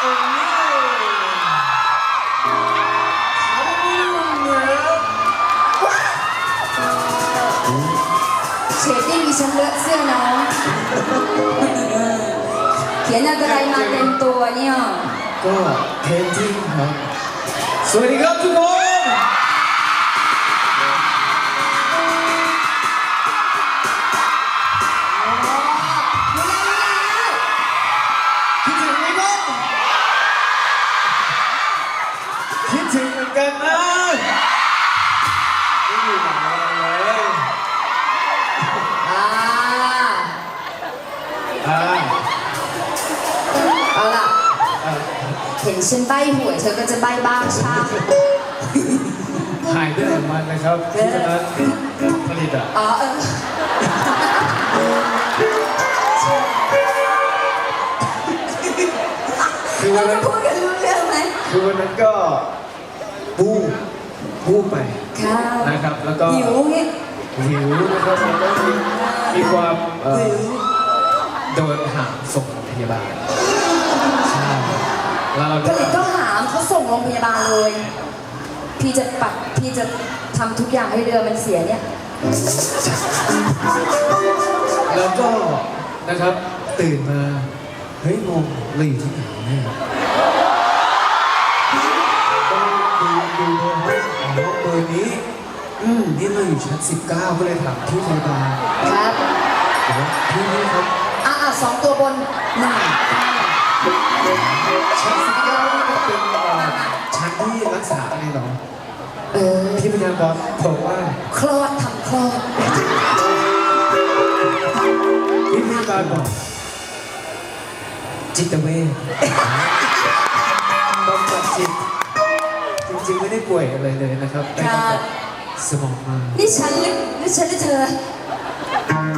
เชฟดิ้งดิฉันเลอะเสื้อน้องเขียนอะไรมาเต็มตัวเนี่ย ก็เทนทิ้งครับ สวัสดีครับทุกคน ฉันใบหวยเธอก็จะใบบ้างชาหายไปไหนมันนะครับที่คณะผลิตอะอ๋อเออคือวัเรานจะนั้นพูดกันรู้เรื่องไหมคือวันนั้นก็บูมบูมไปค่ะนะครับ แล้วก็หิวไงหิวนะครับแล้วก็มีมีความเอ่อโดนหามส่งโรงพยาบาลใช่แล้ว เราผก็ลิตก็หามเขาส่งโรงพยาบาลเลย พี่จะปัดพี่จะทำทุกอย่างให้เรือมันเสียเนี่ย แล้วก็นะครับตื่นมา เฮ้ยงงเราอยู่ที่ไหนเนี่ยก็ดูดูเบอร์ให้อ๋อเบอร์นี้ อืมนี่เราอยู่ชั้น 19 ก็เลยถามที่พยาบาลครับ บอกว่าพี่นี่ครับ อะอะสองตัวบนหนึ่ง ชั้น19นี่ก็เป็นเอ่อชั้นที่รักษาอะไรเหรอเออพี่พยาบาลบอกว่าคลอดทำคลอดพี่พยาบาลบอกจิตเวชบำบัดจิตจริงๆไม่ได้ป่วยอะไรเลยนะครับแต่ค่ะสมองมานี่ฉันหรือนี่ฉันหรือเธอ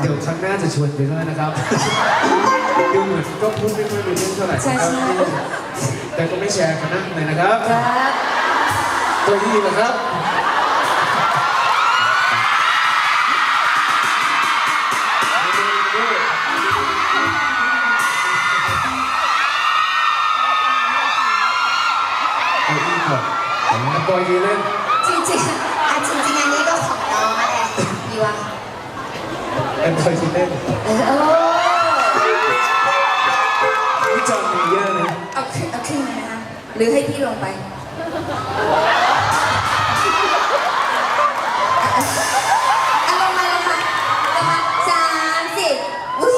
เดี๋ยวครั้งหน้าจะชวนไปด้วยนะครับ ดูเหมือนก็พูดไม่ค่อยรู้เรื่องเท่าไหร่ใช่ครัใช่แต่ก็ไม่แชร์กันนั่งเลยนะครับ ครับตัวนี้นะครับเอาอีกก่อนแล้วปล่อยดีเล่น จริงๆอะจริงๆอันนี้ก็ของน้องอะไรดีวะเป็นปล่อยดีเล่นเออ ชื่อาขึ้นมานะคะ หรือให้พี่ลงไปอาลงมาลงมาลงมาสามสิบอุ๊ย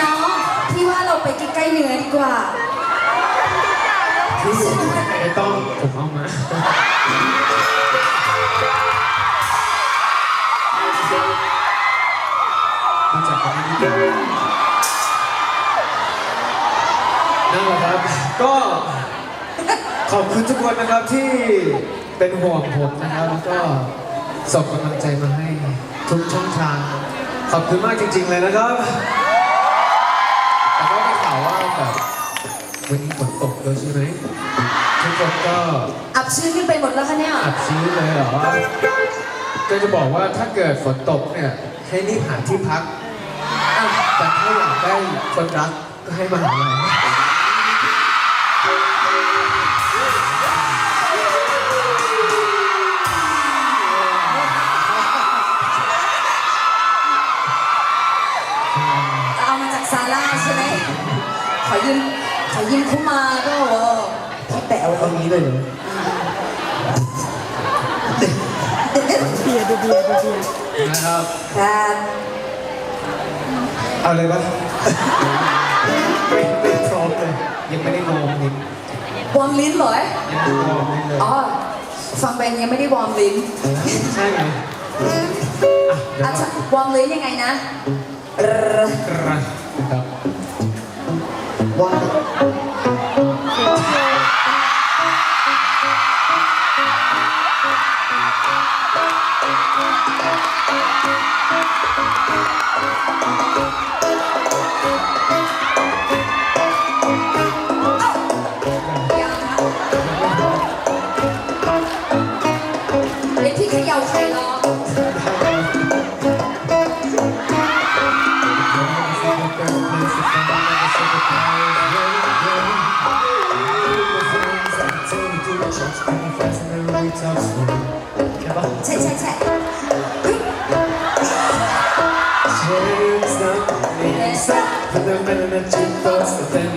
น้องพี่ว่าเราไปใกล้ๆเนื้อดีกว่า ขอบคุณทุกคนนะครับที่เป็นห่วงผมนะครับแล้วก็ส่งกำลังใจมาให้ทุกช่องทาง ขอบคุณมากจริง ๆ เลยนะครับ แต่ก็ได้ข่าวว่าแบบวันนี้ฝนตกด้วยใช่ไหมทุกคนก็อับชื้นขึ้นไปหมดแล้วคะเนี่ย อัดชื้นเลยเหรอก็จะบอกว่าถ้าเกิดฝนตกเนี่ยให้รีบหาที่พักอะแต่ถ้าอยากได้คนรักก็ให้มาหาเร ซาร่าใช่ไหมขอยืมขอยืมเขามาก็โอ้พี่แป๋วเอางี้เลยเหรอเบียร์ดูเบียร์ดูเบียร์นะครับครับเอาเลยปะไม่ไม่พร้อมเลยยังไม่ได้วอร์มลิ้นวอร์มลิ้นเหรอยังไม่ได้วอร์มลิ้นเลยอ๋อฟังเป็นยังไม่ได้วอร์มลิ้นใช่ไงอะเดี๋ยวอาจก่จะอนวอร์มลิ้นยังไงนะ เรอครับว่า ใช่ใช่ใช่เฮ้ย Change something stop for the minute that you thought but then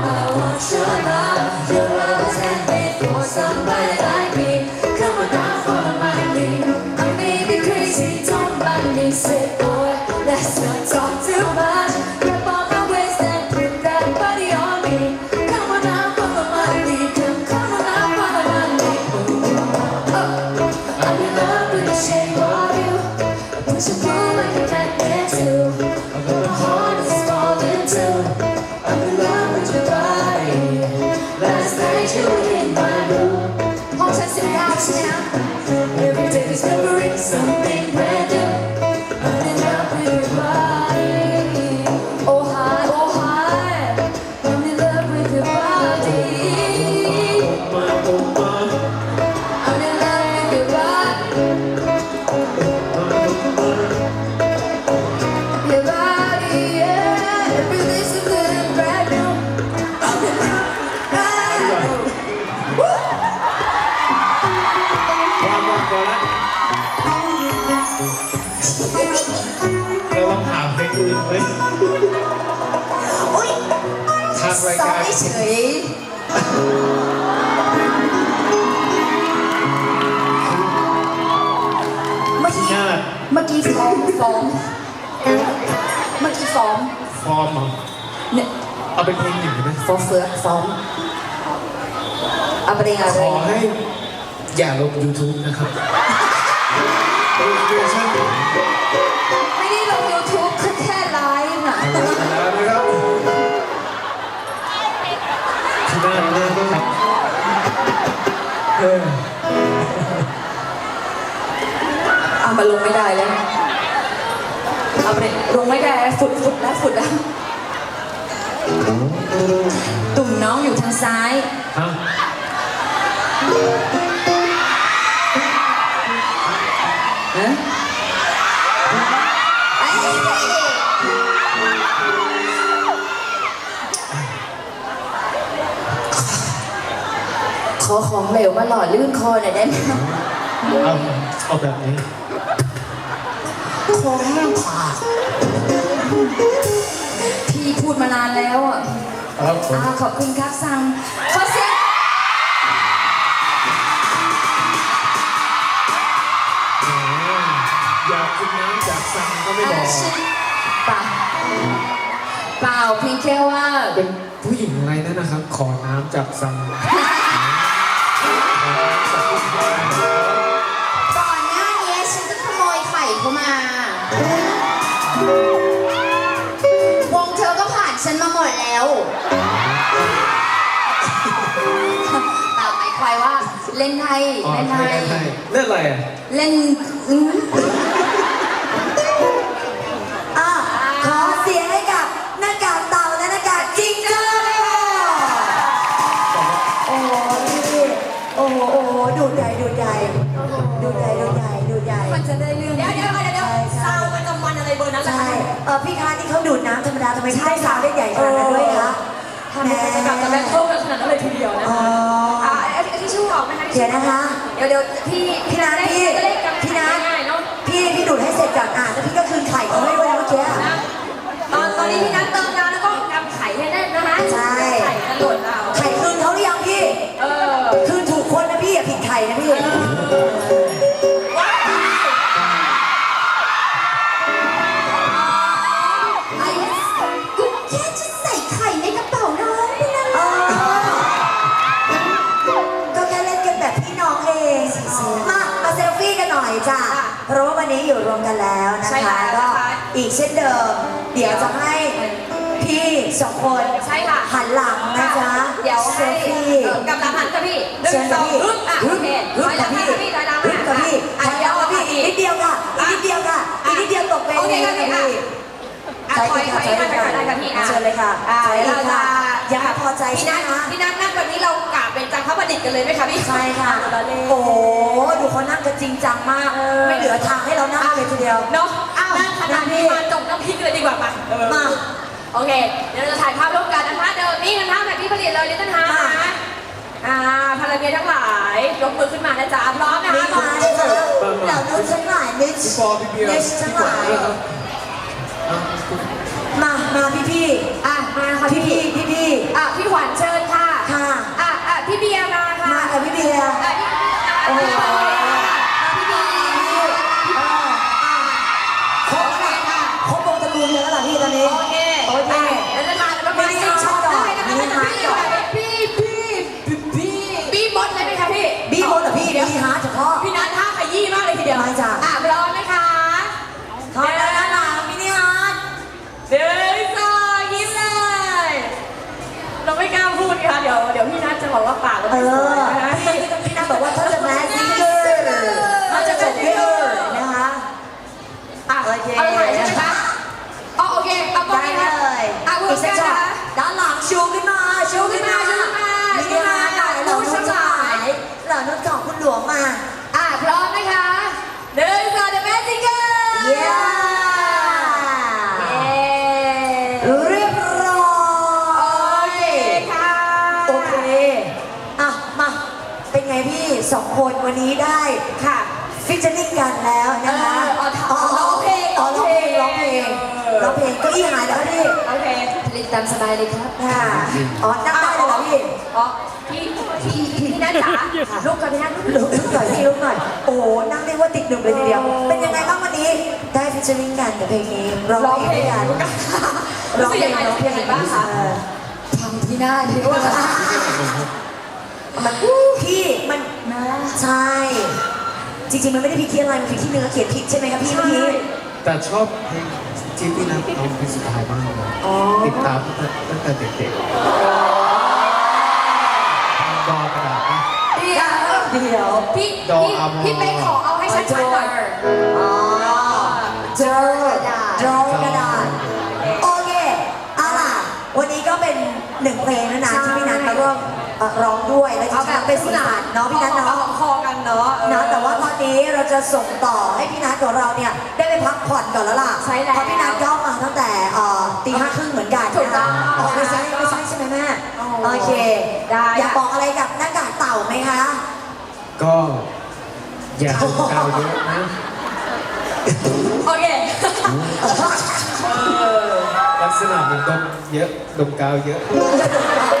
love. Your love is handmade for somebody something รายซ้อการมเฉยเมื่อกี้ญาติเมื่อกี้ฟ้องฟ้องเมื่อกี้ฟ้องฟอร์มเหรอเนี่ยเอาเป็นเพลงหนึ่งได้ไหมฟ้องเฟือฟ้องเอาประเด็นอะไรขอให้อย่าลง YouTube นะครับเวอร์ชัน เออเอามาลงไม่ได้แล้วเอาประเด็นลงไม่ได้ฝึกฝึกแล้วฝึกแล้วตุ่มน้องอยู่ทางซ้าย ฮะเอ๊ะ อของเหลวมาหล่อลื่นคอหน่อยได้ไหมเอาเอาแบบนี้คอแห้งผากพี่พูดมานานแล้วอะครับผมอ่าขอบคุณครับซังขอเสียงแหมอยากกินน้ำจากซังก็ไม่บอ่าอกชื่อเปล่าเปล่าเพียงแค่ว่าเป็นผู้หญิงอะไรนั่นนะครับ ขอน้ำจากซัง เข้ามาวงเธอก็ผ่านฉันมาหมดแล้วตามหมายควายว่าเล่นไทยอ๋อเล่นไทใช่ย ใช่เล่นอะไรอะ เล่นอืมอ่ ใช่คะเออพี่คะนี่เขาดูดน้ำธรรมดาทำไมพี่ได้สาวได้ใหญ่ขนาดนั้นด้วยคะทำให้บรรยากาศจะแบทเทิลกันขนาดนั้นเลยทีเดียวนะอ๋อคะอ่าไอ้ที่ชื่อออกไหมคะเดี๋ยวนะคะ เดี๋ยวเดี๋ยวพี่พี่ เพราะว่าวันนี้อยู่รวมกันแล้วนะใช่คะแล้วก็นะคะอีกเช่นเดิม เดี๋ยวจะให้พี่สองคนใช่ค่ะ หันหลังนะจ๊ะเดี๋ยวเซให้ลฟี่ เอ่อกำลังหันกับพี่หนึ่เชิงญสกับองพี่ฮึบอะฮึโอบเคฮึบถอยหลักับงพี่ค่ะพี่ถอยหลังฮึบกับพี่อะถอยหเดี๋ลัยวงกับพี่อีกนิดเดียวค่ะอีกนิดเดียวค่ะอีกนิดเดียวตกเวโอเคทีค่ะค่ะพี่พี่อะถอยถอยถอยถอยถอยค่ะพี่อะเชิญเลยค่ะอะถอยเดี๋ยวเลยเราค่ะจะอย่าพอใจพี่ใช่นัไหมทคะพี่นัทาบเป็นจังพระประดิษฐ์กันเลยไหมคะพี่ใช่ค่ะ โอ้โห ดูเขานั่งกันจริงจังมาก ไม่เหลือทางให้เรานั่งเลยทีเดียว เนาะอ้าวนั่งขนาดนี้มาจบน้ำพริกเลยดีกว่าป่ะมา โอเค เดี๋ยวเราจะถ่ายภาพร่วมกันนะคะ เดิมนี่นะคะแบบที่ผลิตเลยลิตเติ้ลฮาร์มานะอ่าพลเมียทั้งหลายยกมือขึ้นมานะจ๊ะพร้อมนะคะนี่พร้อมามเลยค่ะเหล่านู้นทั้งหลายนิชพี่ปอพี่เบียร์นิชทั้พี่งหกวาลางยด้วยครับอะมา มาพี่พี่อะ มาค่ะพี่พี่พี่พี่อะพี่ขวัญเชิญค่ะค่ะอะ อเคอะมาเป็นไงพี่สองคนวันนี้ได้ค่ะ ฟิชเชอร์ลิงกันแล้วนะคะเออเอาร้องเพลงอ๋อร้องเพลงร้องเพลงเออร้องเพลงเก็อี้หายแล้วพี่โอเคผลิตตามสบายเลยครับค่ะอ๋อนั่งได้เลยเหรอพี่อ๋อพี่พี่พี่นัทจ๋าลุกกันพี่นัทลุกลุกหน่อยพี่ลุกหน่อยโอ้โหนั่งเรียกว่าติดหนึ่งเลยทีเดียว เป็นยังไงบ้างวันนี้ได้ฟิชเชอร์ลิงกันกับเพลงนี้ร้องเพลงด้วยกันรู้สึกยังไงรู้สึกยังไงบ้างคะเออทำที่หน้าดีว่า มันพี่มันใช่ จริงๆ มันไม่ได้ผิดที่อะไรมันผิดที่เนื้อเขียนผิดใช่ไหมครับพี่เมื่อกี้ แต่ชอบเพลงที่พี่นัทร้องเพลงสุดท้ายมากเลยอ๋อ ติดตามตั้งแต่ตั้งแต่เด็กๆดอกระดาษนะ เดี๋ยวเดี๋ยวพี่ดอกพี่อาโมพี่เป๊กขอเอาให้ชัดๆหน่อยอ๋อเจอกระดาษดรอกระดาษ โอเคเอาล่ะ วันนี้ก็เป็นหนึ่งเพลงนะนะที่พี่นัทมาร่วม เอ่อร้องด้วยและจเอาริงๆแล้วเป็นสีสันเนาะพี่นัทเนาะอคอกันเนาะเนาะแต่ว่าตอนนี้เราจะส่งต่อให้พี่นัทของเราเนี่ยได้ไปพักผ่อนก่อนแล้วล่ะใช่แล้วเพราะพี่นัทก็มาตั้งแต่เอ่อตีห้าครึ่งเหมือนกันถูกนะต้คะองอ๋อไม่ใช่ไม่ใช่ใช่ไหมแม่อ๋อโอเคได้ อยากบอกอะไรกับหน้ากากเต่าไหมคะ ก็อย่าดมกาวเยอะนะโอเคลักษณะเหมือนดมเยอะดมกาวเยอะอย่าด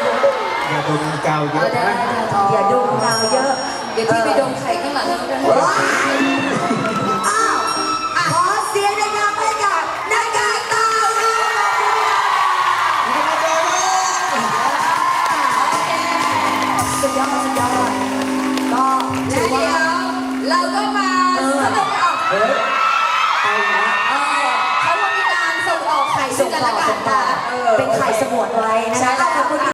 มกาวเยอะนะอย่าดูดาวเยอะ เดี๋ยวพี่ไปดมไข่ข้างหลังแล้วกันว้ายอ้าวขอเสียงดังๆให้กับหน้ากากเต่าค่ะสุดยอดสุดยอดก็แล้ถืวอเดี๋ยว่าวเราก็มาสนุกเอาเฮ้ยไปนะเออเขาว่ามีการส่งออกไข่ซึ่ส่งงกันต่และอกัส่นงต่อนะเออเป็นไข่สมวนไว้นะใช่ คะแล้วขอบคุณ